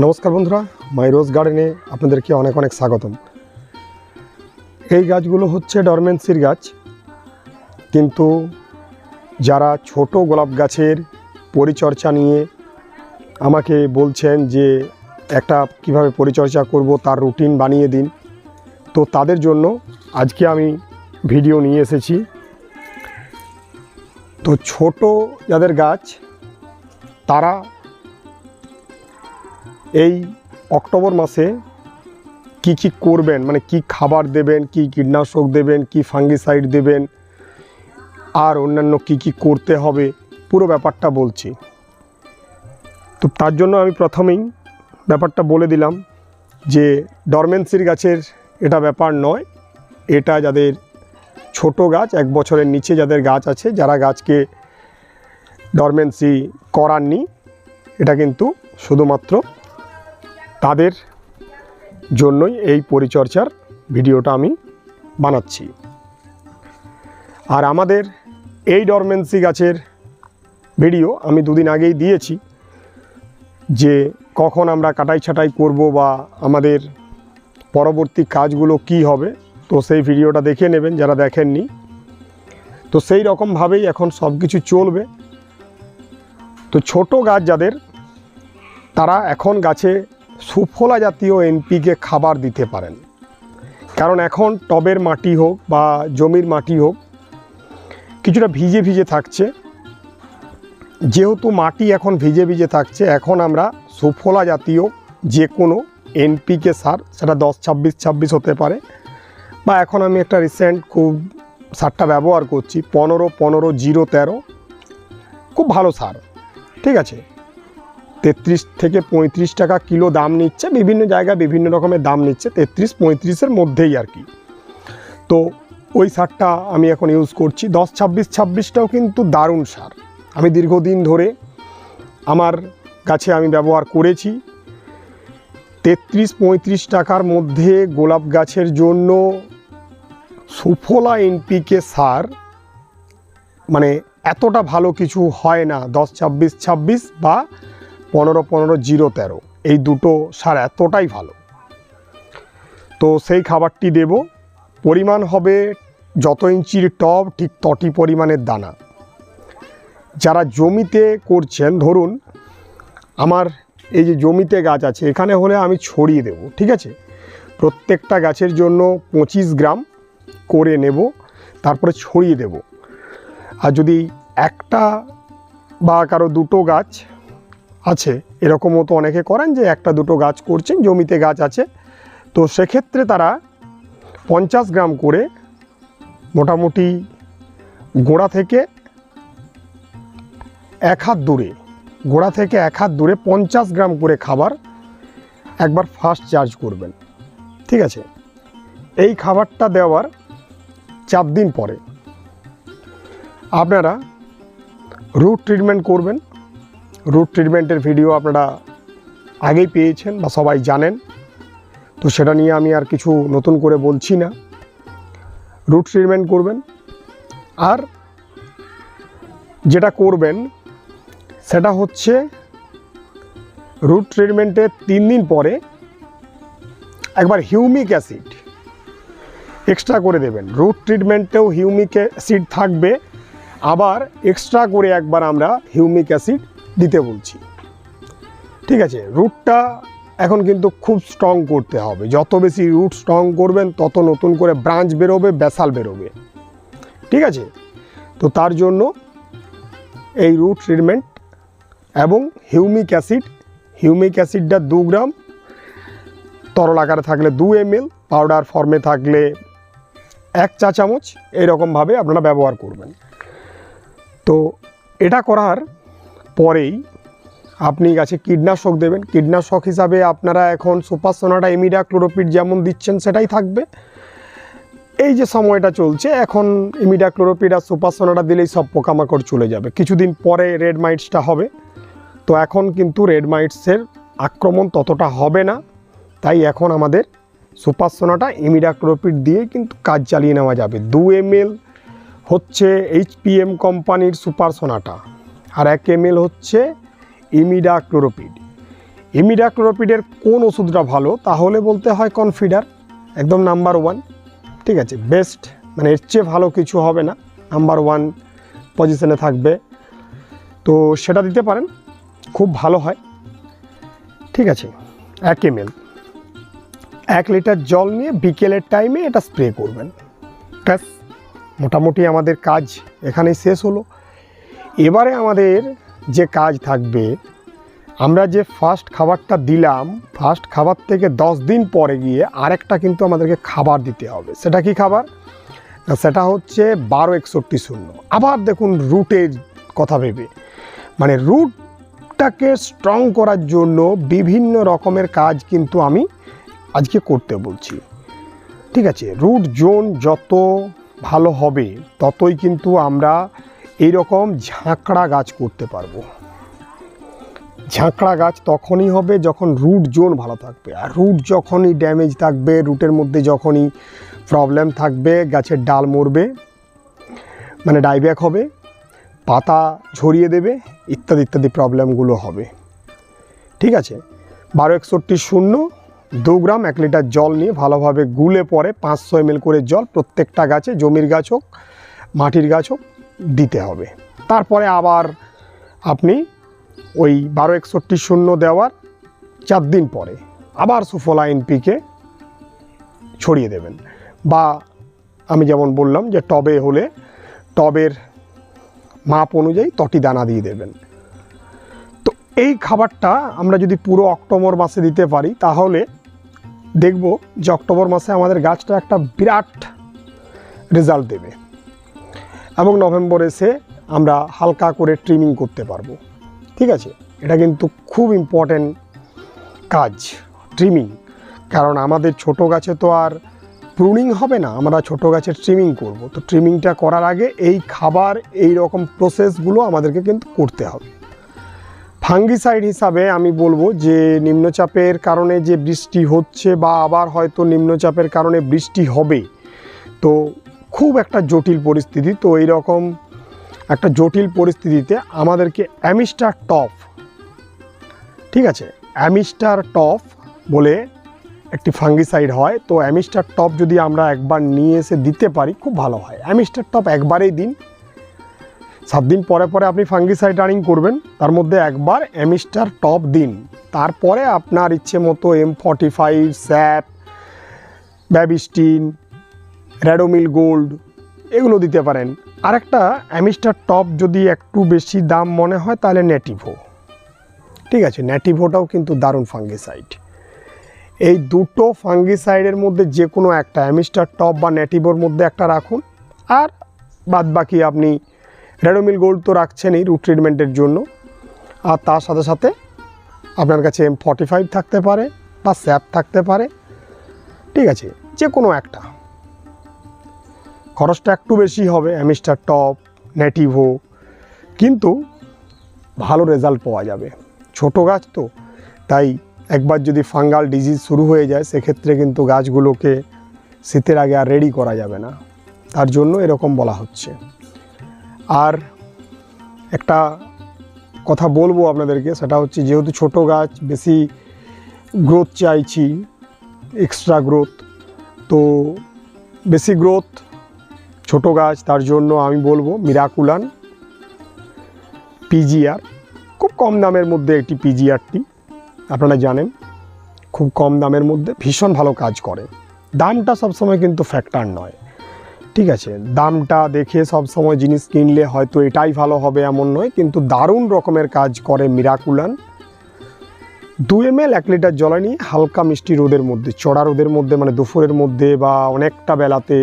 নমস্কার বন্ধুরা, মাই রোজ গার্ডেনে আপনাদেরকে অনেক অনেক স্বাগতম। এই গাছগুলো হচ্ছে ডরমেন্সির গাছ, কিন্তু যারা ছোট গোলাপ গাছের পরিচর্যা নিয়ে আমাকে বলছেন যে একটা কীভাবে পরিচর্যা করব, তার রুটিন বানিয়ে দিন, তো তাদের জন্য আজকে আমি ভিডিও নিয়ে এসেছি। তো ছোট যাদের গাছ, তারা এই অক্টোবর মাসে কি কি করবেন? মানে কি খাবার দেবেন? কি কীটনাশক দেবেন? কি ফাঙ্গিসাইড দেবেন? আর অন্যান্য কি কি করতে হবে? পুরো ব্যাপারটা বলছি। তো তার জন্য আমি প্রথমেই ব্যাপারটা বলে দিলাম যে ডরমেন্সির গাছের এটা ব্যাপার নয়। এটা যাদের ছোট গাছ, এক বছরের নিচে যাদের গাছ আছে, যারা গাছকে ডরমেন্সি করাননি, এটা কিন্তু শুধুমাত্র তাদের জন্যই এই পরিচর্যার ভিডিওটা আমি বানাচ্ছি। আর আমাদের এই ডরমেন্সি গাছের ভিডিও আমি দুদিন আগেই দিয়েছি যে কখন আমরা কাটাই ছাটাই করব বা আমাদের পরবর্তী কাজগুলো কি হবে, তো সেই ভিডিওটা দেখে নেবেন যারা দেখেননি। তো সেই রকমভাবেই এখন সব কিছু চলবে। তো ছোট গাছ যাদের, তারা এখন গাছে সুফলা জাতীয় এনপিকে খাবার দিতে পারেন। কারণ এখন টবের মাটি হোক বা জমির মাটি হোক, কিছুটা ভিজে ভিজে থাকছে। যেহেতু মাটি এখন ভিজে ভিজে থাকছে, এখন আমরা সুফলা জাতীয় যে কোনো এনপিকে সার, সেটা দশ, ছাব্বিশ ছাব্বিশ হতে পারে। বা এখন আমি একটা রিসেন্ট খুব সারটা ব্যবহার করছি, পনেরো পনেরো, জিরো, তেরো, খুব ভালো সার। ঠিক আছে? তেত্রিশ থেকে পঁয়ত্রিশ টাকা কিলো দাম নিচ্ছে, বিভিন্ন জায়গায় বিভিন্ন রকমের দাম নিচ্ছে, তেত্রিশ পঁয়ত্রিশের মধ্যেই আর কি। তো ওই সারটা আমি এখন ইউজ করছি। দশ ছাব্বিশ ছাব্বিশটাও কিন্তু দারুণ সার। আমি দীর্ঘদিন ধরে আমার কাছে আমি ব্যবহার করেছি। তেত্রিশ পঁয়ত্রিশ টাকার মধ্যে গোলাপ গাছের জন্য সুফলা এনপিকে সার মানে এতটা ভালো কিছু হয় না। দশ ছাব্বিশ ছাব্বিশ বা পনেরো পনেরো, জিরো তেরো। এই দুটো সার এতটাই ভালো। তো সেই খাবারটি দেব। পরিমাণ হবে যত ইঞ্চির টব, ঠিক তটি পরিমাণের দানা। যারা জমিতে করছেন, ধরুন আমার এই যে জমিতে গাছ আছে, এখানে হলে আমি ছড়িয়ে দেব, ঠিক আছে? প্রত্যেকটা গাছের জন্য পঁচিশ গ্রাম করে নেব, তারপরে ছড়িয়ে দেব। আর যদি একটা বা কারও দুটো গাছ আছে। এরকমও তো অনেকে করেন যে একটা দুটো গাছ করছেন, জমিতে গাছ আছে। তো সেক্ষেত্রে তারা পঞ্চাশ গ্রাম করে মোটামুটি গোড়া থেকে এক হাত দূরে, গোড়া থেকে এক হাত দূরে পঞ্চাশ গ্রাম করে খাবার একবার ফার্স্ট চার্জ করবেন। ঠিক আছে? এই খাবারটা দেওয়ার চার দিন পরে আপনারা রুট ট্রিটমেন্ট করবেন। রুট ট্রিটমেন্টের ভিডিও আপনারা আগেই পেয়েছেন বা সবাই জানেন। তো সেটা নিয়ে আমি আর কিছু নতুন করে বলছি না। রুট ট্রিটমেন্ট করবেন। আর যেটা করবেন, সেটা হচ্ছে রুট ট্রিটমেন্টের তিন দিন পরে একবার হিউমিক অ্যাসিড এক্সট্রা করে দেবেন। রুট ট্রিটমেন্টেও হিউমিক অ্যাসিড থাকবে। আবার এক্সট্রা করে একবার আমরা হিউমিক অ্যাসিড দিতে বলছি। ঠিক আছে রুটটা এখন কিন্তু খুব স্ট্রং করতে হবে। যত বেশি রুট স্ট্রং করবেন, তত নতুন করে ব্রাঞ্চ বেরোবে ব্যাসাল বেরোবে। ঠিক আছে? তো তার জন্য এই রুট ট্রিটমেন্ট এবং হিউমিক অ্যাসিড হিউমিক অ্যাসিডটা দু গ্রাম। তরল আকারে থাকলে দু এমএল পাউডার ফর্মে থাকলে এক চা চামচ এইরকমভাবে আপনারা ব্যবহার করবেন। তো এটা করার পরেই আপনি গাছে কীটনাশক দেবেন। কীটনাশক হিসাবে আপনারা এখন সুপার সোনাটা এমিডা ক্লোরোপিড যেমন দিচ্ছেন সেটাই থাকবে। এই যে সময়টা চলছে, এখন ইমিডা ক্লোরোপিড আর সুপার সোনাটা দিলেই সব পোকামাকড় চলে যাবে। কিছুদিন পরে রেড মাইটসটা হবে। তো এখন কিন্তু রেড মাইটসের আক্রমণ ততটা হবে না। তাই এখন আমাদের সুপার সোনাটা ইমিডা ক্লোরোপিড দিয়ে কিন্তু কাজ চালিয়ে নেওয়া যাবে। দু এমএল হচ্ছে এইচপিএম কোম্পানির সুপার সোনাটা আর এক এমএল হচ্ছে ইমিডা ক্লোরোপিড ইমিডাক্লোরোপিডের কোন ওষুধটা ভালো, তাহলে বলতে হয় কনফিডার একদম নাম্বার ওয়ান ঠিক আছে বেস্ট মানে এর চেয়ে ভালো কিছু হবে না নাম্বার ওয়ান পজিশনে থাকবে। তো সেটা দিতে পারেন, খুব ভালো হয়। ঠিক আছে, এক এম এক লিটার জল নিয়ে বিকেলের টাইমে এটা স্প্রে করবেন। ব্যাস, মোটামুটি আমাদের কাজ এখানেই শেষ হলো। এবারে আমাদের যে কাজ থাকবে, আমরা যে ফার্স্ট খাবারটা দিলাম ফার্স্ট খাবার থেকে দশ দিন পরে গিয়ে আরেকটা কিন্তু আমাদেরকে খাবার দিতে হবে। সেটা কি খাবার? না সেটা হচ্ছে বারো একষট্টি শূন্য। আবার দেখুন রুটের কথা ভেবে। মানে রুটটাকে স্ট্রং করার জন্য বিভিন্ন রকমের কাজ কিন্তু আমি আজকে করতে বলছি। ঠিক আছে? রুট জোন যত ভালো হবে, ততই কিন্তু আমরা এই রকম ঝাঁকড়া গাছ করতে পারব। ঝাঁকড়া গাছ তখনই হবে যখন রুট জোন ভালো থাকবে। আর রুট যখনই ড্যামেজ থাকবে, রুটের মধ্যে যখনই প্রবলেম থাকবে, গাছের ডাল মরবে মানে ডাইব্যাক হবে, পাতা ঝরিয়ে দেবে, ইত্যাদি ইত্যাদি প্রবলেমগুলো হবে। ঠিক আছে? বারো একষট্টি শূন্য, দু গ্রাম এক লিটার জল নিয়ে ভালোভাবে গুলে পরে পাঁচশো এম করে জল প্রত্যেকটা গাছে, জমির গাছ হোক, মাটির গাছ হোক দিতে হবে। তারপরে আবার আপনি ওই বারো একষট্টি শূন্য দেওয়ার চার দিন পরে আবার সুফলা এনপিকে ছড়িয়ে দেবেন। বা আমি যেমন বললাম যে টবে হলে টবের মাপ অনুযায়ী তটি দানা দিয়ে দেবেন। তো এই খাবারটা আমরা যদি পুরো অক্টোবর মাসে দিতে পারি, তাহলে দেখব যে অক্টোবর মাসে আমাদের গাছটা একটা বিরাট রেজাল্ট দেবে। এবং নভেম্বর এসে আমরা হালকা করে ট্রিমিং করতে পারব। ঠিক আছে? এটা কিন্তু খুব ইম্পর্ট্যান্ট কাজ ট্রিমিং কারণ আমাদের ছোট গাছে তো আর প্রুনিং হবে না, আমরা ছোট গাছের ট্রিমিং করব। তো ট্রিমিংটা করার আগে এই খাবার, এই রকম প্রসেসগুলো আমাদেরকে কিন্তু করতে হবে। ফাঙ্গিসাইড হিসাবে আমি বলব যে, নিম্নচাপের কারণে যে বৃষ্টি হচ্ছে বা আবার হয়তো নিম্নচাপের কারণে বৃষ্টি হবে, তো খুব একটা জটিল পরিস্থিতি। তো এই রকম একটা জটিল পরিস্থিতিতে আমাদেরকে অ্যামিস্টার টপ ঠিক আছে? অ্যামিস্টার টপ বলে একটি ফাঙ্গিসাইড হয়। তো অ্যামিস্টার টপ যদি আমরা একবার নিয়ে এসে দিতে পারি, খুব ভালো হয়। অ্যামিস্টার টপ একবারেই দিন। সাত দিন পরে পরে আপনি ফাঙ্গিসাইড রানিং করবেন। তার মধ্যে একবার অ্যামিস্টার টপ দিন। তারপরে আপনার ইচ্ছে মতো এম ফর্টি ফাইভ স্যাপ ব্যাবিস্টিন র্যাডোমিল গোল্ড এগুলো দিতে পারেন। আরেকটা অ্যামিস্টার টপ যদি একটু বেশি দাম মনে হয়, তাহলে নেটিভো ঠিক আছে নেটিভোটাও কিন্তু দারুণ ফাঙ্গিসাইড এই দুটো ফাঙ্গিসাইডের মধ্যে যে কোনো একটা অ্যামিস্টার টপ বা নেটিভোর মধ্যে একটা রাখুন। আর বাদ বাকি আপনি রেডোমিল গোল্ড তো রাখছেনই রুট ট্রিটমেন্টের জন্য। আর তার সাথে সাথে আপনার কাছে এম ফর্টি ফাইভ থাকতে পারে বা স্যাপ থাকতে পারে। ঠিক আছে যে কোনো একটা। খরচটা একটু বেশি হবে অ্যামিস্টার টপ নেটিভো কিন্তু ভালো রেজাল্ট পাওয়া যাবে। ছোট গাছ তো, তাই একবার যদি ফাঙ্গাল ডিজিজ শুরু হয়ে যায়, সেক্ষেত্রে কিন্তু গাছগুলোকে শীতের আগে আর রেডি করা যাবে না। তার জন্য এরকম বলা হচ্ছে। আর একটা কথা বলব আপনাদেরকে, সেটা হচ্ছে যেহেতু ছোট গাছ, বেশি গ্রোথ চাইছি এক্সট্রা গ্রোথ তো বেশি গ্রোথ ছোট গাছ, তার জন্য আমি বলব মিরাকুলান পিজিআর খুব কম দামের মধ্যে একটি পিজিআরটি আপনারা জানেন, খুব কম দামের মধ্যে, ভীষণ ভালো কাজ করে। দামটা সবসময় কিন্তু ফ্যাক্টর নয়, ঠিক আছে? দামটা দেখে সব সময় জিনিস কিনলে হয়তো এটাই ভালো হবে এমন নয়, কিন্তু দারুণ রকমের কাজ করে মিরাকুলান দু এম এল এক লিটার জলে নিয়ে হালকা মিষ্টি রোদের মধ্যে, চড়া রোদের মধ্যে মানে দুপুরের মধ্যে বা অনেকটা বেলাতে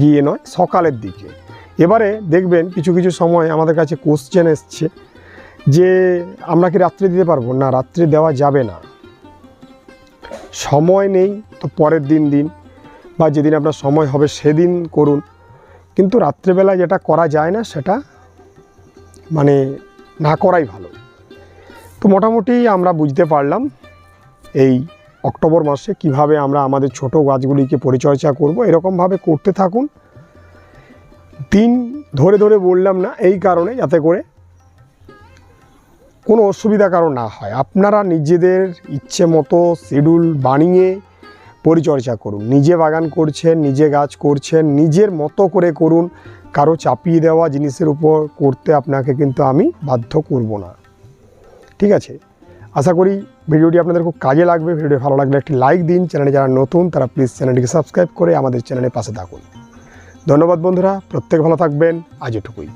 গিয়ে নয়, সকালের দিকে। এবারে দেখবেন কিছু কিছু সময় আমাদের কাছে কোশ্চেন এসছে যে, আমরা কি রাত্রে দিতে পারব? না, রাত্রে দেওয়া যাবে না। সময় নেই তো পরের দিন দিন, বা যেদিন আপনার সময় হবে সেদিন করুন। কিন্তু রাত্রেবেলা যেটা করা যায় না, সেটা মানে না করাই ভালো। তো মোটামুটি আমরা বুঝতে পারলাম এই অক্টোবর মাসে কীভাবে আমরা আমাদের ছোট গাছগুলিকে পরিচর্যা করব, এরকমভাবে করতে থাকুন। দিন ধরে ধরে বললাম না, এই কারণে যাতে করে কোনো অসুবিধা কারণ না হয়। আপনারা নিজেদের ইচ্ছে মতো শিডিউল বানিয়ে পরিচর্যা করুন। নিজে বাগান করছেন, নিজে গাছ করছেন, নিজের মতো করে করুন। কারও চাপিয়ে দেওয়া জিনিসের উপর করতে আপনাকে কিন্তু আমি বাধ্য করব না। ঠিক আছে? আশা করি ভিডিওটি আপনাদের খুব কাজে লাগবে, ভিডিওটি ভালো লাগলে একটি লাইক দিন। চ্যানেলে যারা নতুন, তারা প্লিজ চ্যানেলটিকে সাবস্ক্রাইব করে আমাদের চ্যানেলের পাশে থাকুন। ধন্যবাদ বন্ধুরা, প্রত্যেক ভালো থাকবেন, আজ এটুকুই।